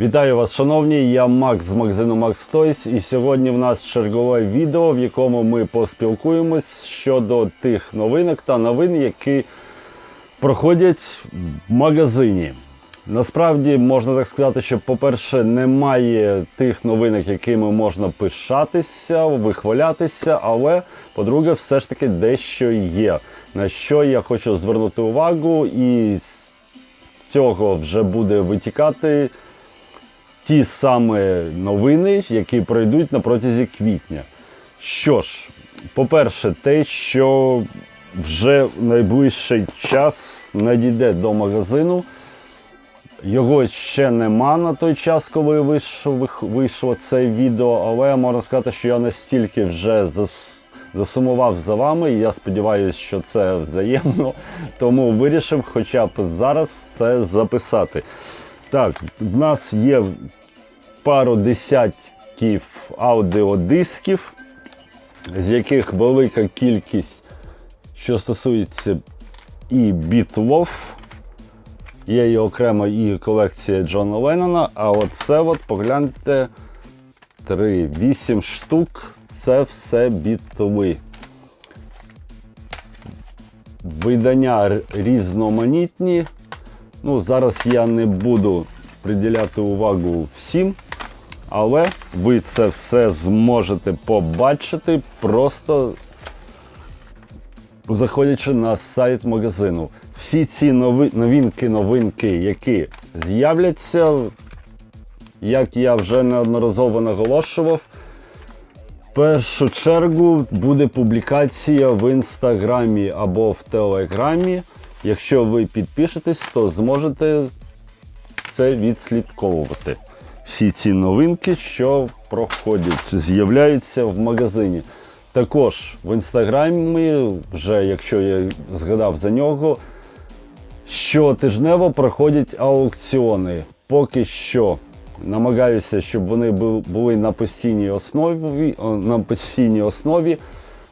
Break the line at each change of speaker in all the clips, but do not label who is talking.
Вітаю вас, шановні! Я Макс з магазину Max Toys і сьогодні в нас чергове відео, в якому ми поспілкуємось щодо тих новинок та новин, які проходять в магазині. Насправді можна так сказати, що, по-перше, немає тих новинок, якими можна пишатися, вихвалятися, але по-друге, все ж таки дещо є. На що я хочу звернути увагу, і з цього вже буде витікати ті саме новини, які пройдуть на протязі квітня. Що ж, по-перше, те, що вже в найближчий час надійде до магазину. Його ще нема на той час, коли вийшло, вийшло це відео, але можна сказати, що я настільки вже зас- засумував за вами, і я сподіваюся, що це взаємно, тому вирішив хоча б зараз це записати. Так, в нас є пару десятків аудіодисків, з яких велика кількість, що стосується і бітлов, Є і окремо і колекція Джона Леннона, а оце от погляньте 3, 8 штук. Це все бітли. Видання різноманітні. Ну, зараз я не буду приділяти увагу всім, але ви це все зможете побачити просто заходячи на сайт магазину. Всі ці нови, новинки, новинки, які з'являться, як я вже неодноразово наголошував, в першу чергу буде публікація в інстаграмі або в телеграмі. Якщо ви підпишетесь, то зможете це відслідковувати. Всі ці новинки, що проходять, з'являються в магазині. Також в інстаграмі, вже якщо я згадав за нього, щотижнево проходять аукціони. Поки що намагаюся, щоб вони були на постійній основі, на постійній основі.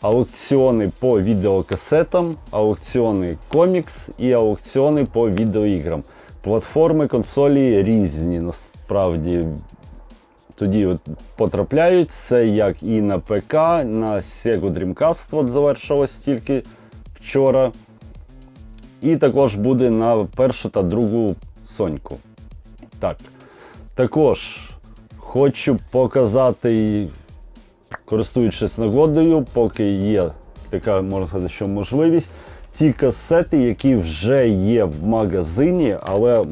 Аукціони по відеокасетам, аукціони комікс і аукціони по відеоіграм. Платформи консолі різні насправді тоді от потрапляють. Це як і на ПК, на Sega Dreamcast от завершилось тільки вчора. І також буде на першу та другу Соньку. Так. Також хочу показати, користуючись нагодою, поки є така, можна сказати, що можливість, ті касети, які вже є в магазині, але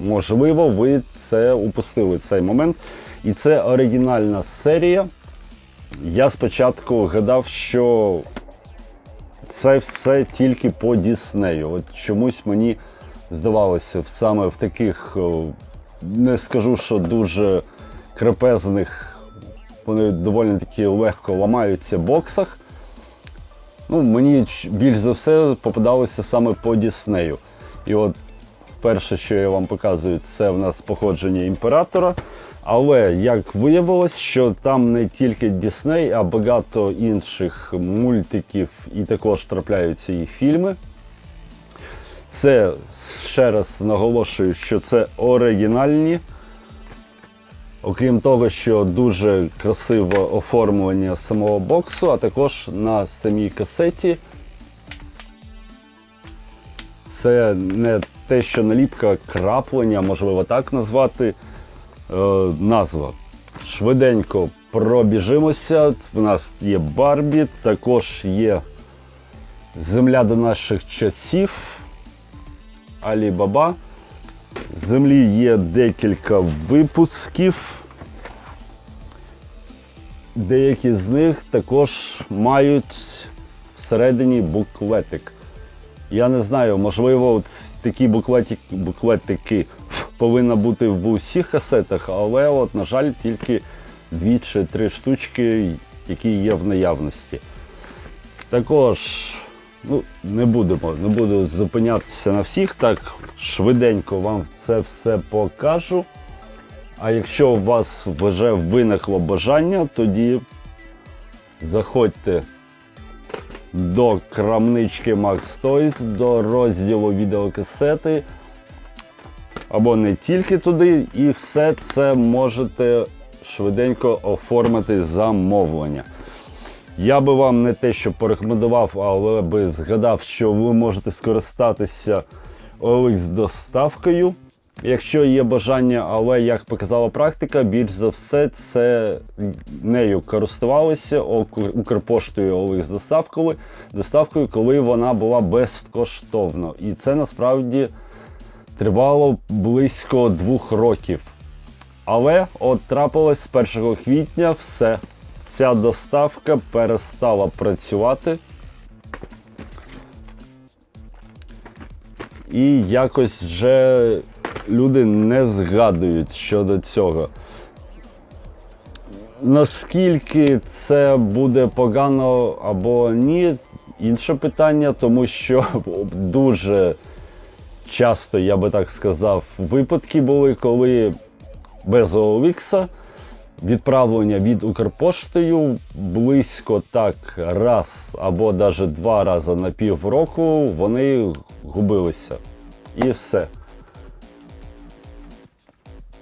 можливо ви це упустили цей момент. І це оригінальна серія. Я спочатку гадав, що це все тільки по Діснею. От чомусь мені здавалося, саме в таких, не скажу, що дуже крепезних, вони доволі таки легко ламаються в боксах. Ну, мені більш за все попадалося саме по Діснею. І от перше, що я вам показую, це в нас походження імператора. Але як виявилось, що там не тільки Дісней, а багато інших мультиків і також трапляються і фільми. Це ще раз наголошую, що це оригінальні. Окрім того, що дуже красиве оформлення самого боксу, а також на самій касеті. Це не те, що наліпка краплення, можливо так назвати е, назва. Швиденько пробіжимося. В нас є Барбі, також є Земля до наших часів. Алі Баба. Землі є декілька випусків. Деякі з них також мають всередині буклетик. Я не знаю, можливо, такі буклеті- буклетики повинні бути в усіх касетах, але, от, на жаль, тільки дві чи три штучки, які є в наявності. Також ну, не будемо, не буду зупинятися на всіх, так швиденько вам це все покажу. А якщо у вас вже виникло бажання, тоді заходьте до крамнички Max Toys, до розділу відеокасети. або не тільки туди, і все це можете швиденько оформити замовлення. Я би вам не те, що порекомендував, але би згадав, що ви можете скористатися OLX доставкою, якщо є бажання, але як показала практика, більш за все це нею користувалися Укрпоштою OLX доставкою, доставкою, коли вона була безкоштовно. І це насправді тривало близько двох років. Але от трапилось з 1 квітня все. Ця доставка перестала працювати. І якось вже люди не згадують щодо цього. Наскільки це буде погано або ні, інше питання, тому що дуже часто, я би так сказав, випадки були, коли без OLX відправлення від Укрпоштою близько так раз або навіть два рази на півроку вони губилися. І все.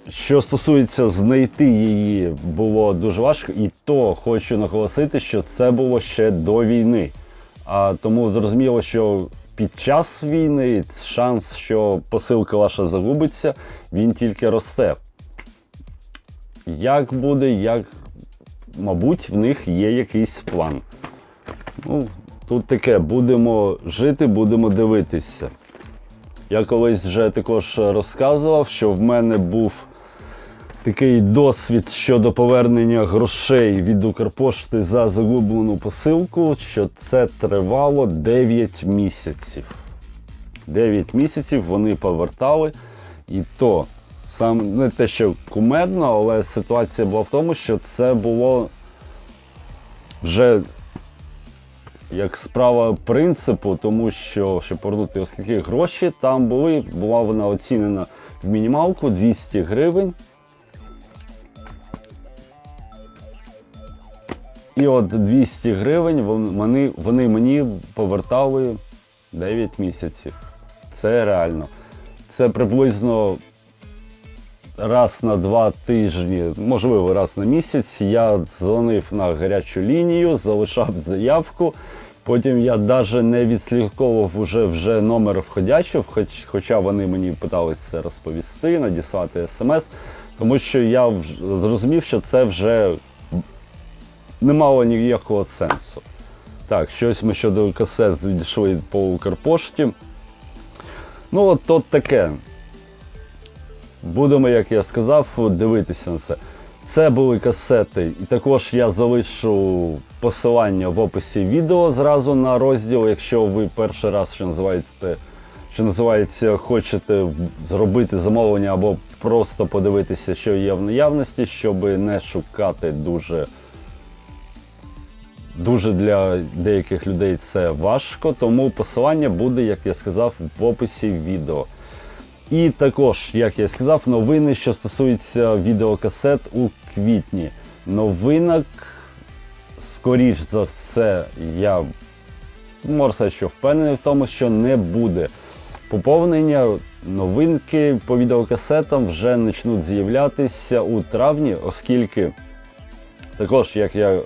Що стосується знайти її, було дуже важко, і то хочу наголосити, що це було ще до війни. А тому зрозуміло, що під час війни шанс, що посилка ваша загубиться, він тільки росте. Як буде, як, мабуть, в них є якийсь план. Ну, тут таке, будемо жити, будемо дивитися. Я колись вже також розказував, що в мене був такий досвід щодо повернення грошей від Укрпошти за загублену посилку, що це тривало 9 місяців. 9 місяців вони повертали, і то сам не те, що кумедно, але ситуація була в тому, що це було вже як справа принципу, тому що щоб повернути, оскільки гроші там були, була вона оцінена в мінімалку 200 гривень. І от 200 гривень вони, вони мені повертали 9 місяців. Це реально. Це приблизно раз на два тижні, можливо, раз на місяць. Я дзвонив на гарячу лінію, залишав заявку. Потім я навіть не відслідковував уже вже номер входящих, хоч, хоча вони мені питалися розповісти, надіслати смс, тому що я зрозумів, що це вже не мало ніякого сенсу. Так, щось ми щодо касет відійшли по Укрпошті. Ну, от то таке. Будемо, як я сказав, дивитися на це. Це були касети, і також я залишу посилання в описі відео зразу на розділ, якщо ви перший раз, що називаєте, що називається, хочете зробити замовлення або просто подивитися, що є в наявності, щоб не шукати дуже Дуже для деяких людей це важко, тому посилання буде, як я сказав, в описі відео. І також, як я сказав, новини, що стосуються відеокасет у квітні. Новинок, скоріш за все, я сказати, що впевнений в тому, що не буде. Поповнення новинки по відеокасетам вже почнуть з'являтися у травні, оскільки також, як я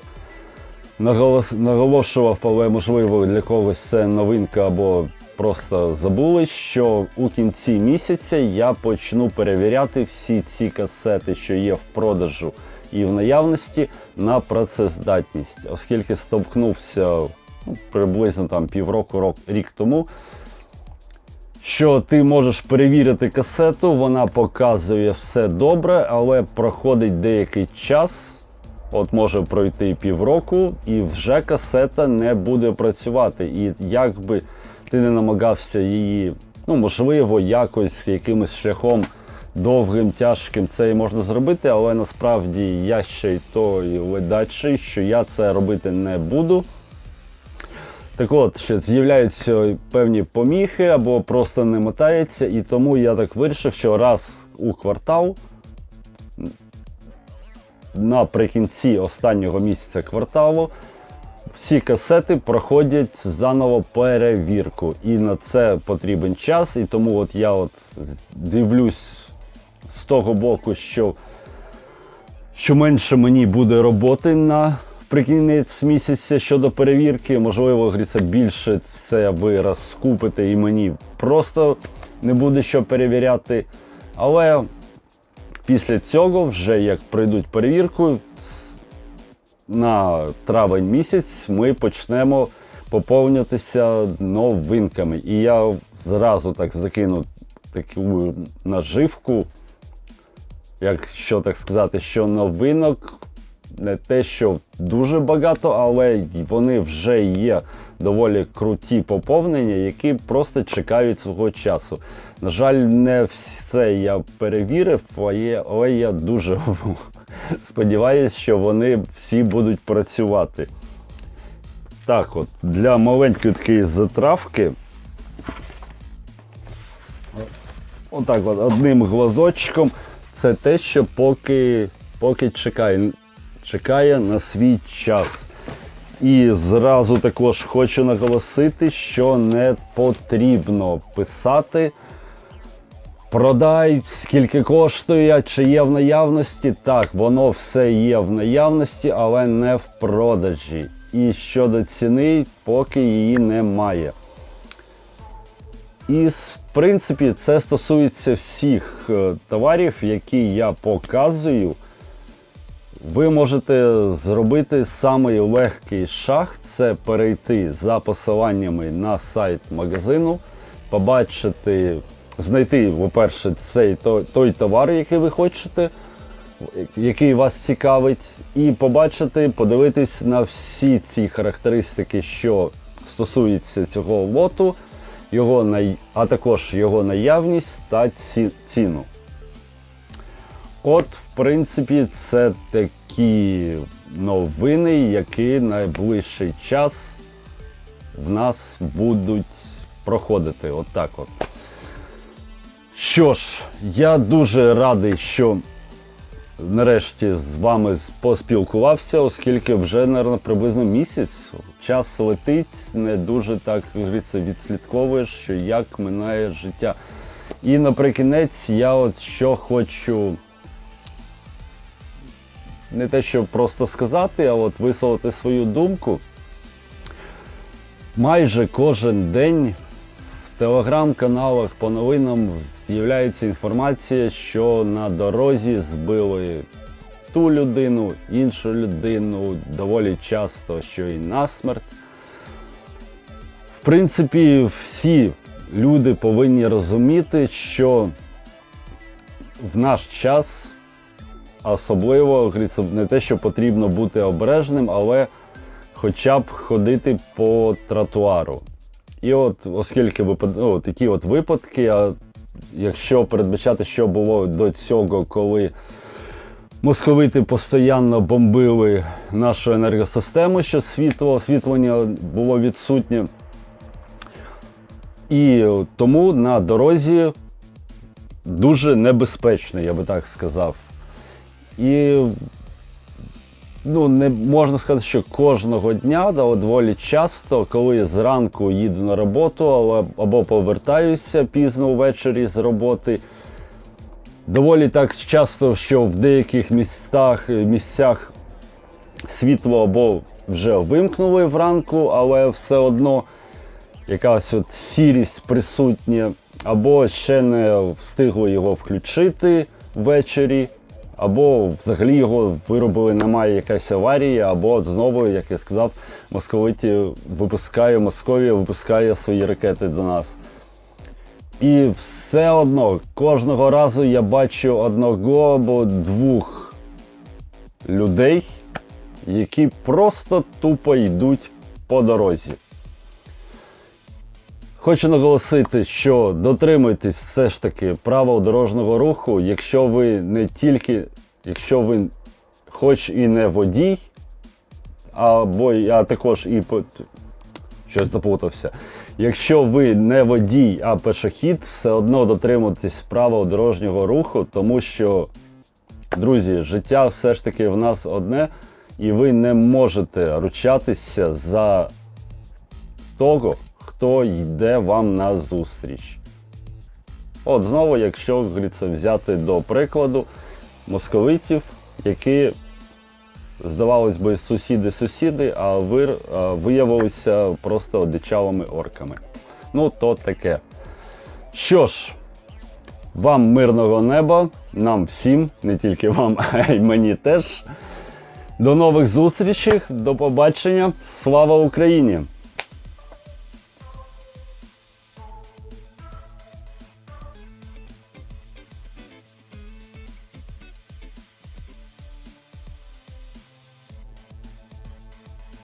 наголошував, але можливо для когось це новинка або просто забули, що у кінці місяця я почну перевіряти всі ці касети, що є в продажу і в наявності, на працездатність, оскільки стовкнувся ну, приблизно там півроку, рок, рік тому. Що ти можеш перевірити касету, вона показує все добре, але проходить деякий час, От може пройти півроку, і вже касета не буде працювати. І як би ти не намагався її, ну можливо, якось якимось шляхом довгим, тяжким це і можна зробити, але насправді я ще й той ледачий, що я це робити не буду. Так от, що з'являються певні поміхи або просто не мотається, і тому я так вирішив, що раз у квартал наприкінці останнього місяця кварталу всі касети проходять заново перевірку. І на це потрібен час. І тому от я от дивлюсь з того боку, що, що менше мені буде роботи на прикінець місяця щодо перевірки. Можливо, говориться, більше це ви розкупите і мені просто не буде що перевіряти. Але після цього, вже як пройдуть перевірку, на травень місяць ми почнемо поповнюватися новинками. І я зразу так закину таку наживку, якщо так сказати, що новинок не те, що дуже багато, але вони вже є доволі круті поповнення, які просто чекають свого часу. На жаль, не все я перевірив, але я дуже сподіваюся, що вони всі будуть працювати. Так, от, для маленької такої затравки. Отак от, одним глазочком. Це те, що поки, поки чекає, чекає на свій час. І зразу також хочу наголосити, що не потрібно писати. Продай, скільки коштує, чи є в наявності. Так, воно все є в наявності, але не в продажі. І щодо ціни, поки її немає. І в принципі це стосується всіх е, товарів, які я показую. Ви можете зробити самий легкий шаг це перейти за посиланнями на сайт магазину, побачити, знайти, по-перше, цей той, той товар, який ви хочете, який вас цікавить, і побачити, подивитись на всі ці характеристики, що стосуються цього лоту, його, а також його наявність та ціну. От, в принципі, це такі новини, які найближчий час в нас будуть проходити. От от. Що ж, я дуже радий, що нарешті з вами поспілкувався, оскільки вже, мабуть, приблизно місяць час летить, не дуже так говориться, відслідковуєш, що як минає життя. І наприкінець я от що хочу не те, що просто сказати, а от висловити свою думку. Майже кожен день в телеграм-каналах по новинам з'являється інформація, що на дорозі збили ту людину, іншу людину, доволі часто, що і насмерть. В принципі, всі люди повинні розуміти, що в наш час особливо не те, що потрібно бути обережним, але хоча б ходити по тротуару. І от, оскільки ну, такі от випадки, а якщо передбачати, що було до цього, коли московити постійно бомбили нашу енергосистему, що світло, освітлення було відсутнє. І тому на дорозі дуже небезпечно, я би так сказав. І ну, не можна сказати, що кожного дня, от доволі часто, коли зранку їду на роботу але- або повертаюся пізно ввечері з роботи. Доволі так часто, що в деяких містах, місцях світло або вже вимкнули вранку, але все одно якась от сірість присутня, або ще не встигли його включити ввечері, або взагалі його виробили, немає якась аварія, або знову, як я сказав, московиті випускає, Московія випускає свої ракети до нас. І все одно кожного разу я бачу одного або двох людей, які просто тупо йдуть по дорозі. Хочу наголосити, що дотримуйтесь все ж таки правил дорожнього руху, якщо ви не тільки, якщо ви хоч і не водій, або а також і по- щось заплутався. Якщо ви не водій, а пешохід, все одно дотримуйтесь правил дорожнього руху, тому що, друзі, життя все ж таки в нас одне, і ви не можете ручатися за того, хто йде вам на зустріч. От знову, якщо як говориться, взяти до прикладу московитів, які, здавалось би, сусіди-сусіди, а виявилися просто одичалими орками. Ну, то таке. Що ж, вам мирного неба, нам всім, не тільки вам, а й мені теж. До нових зустрічей, до побачення. Слава Україні!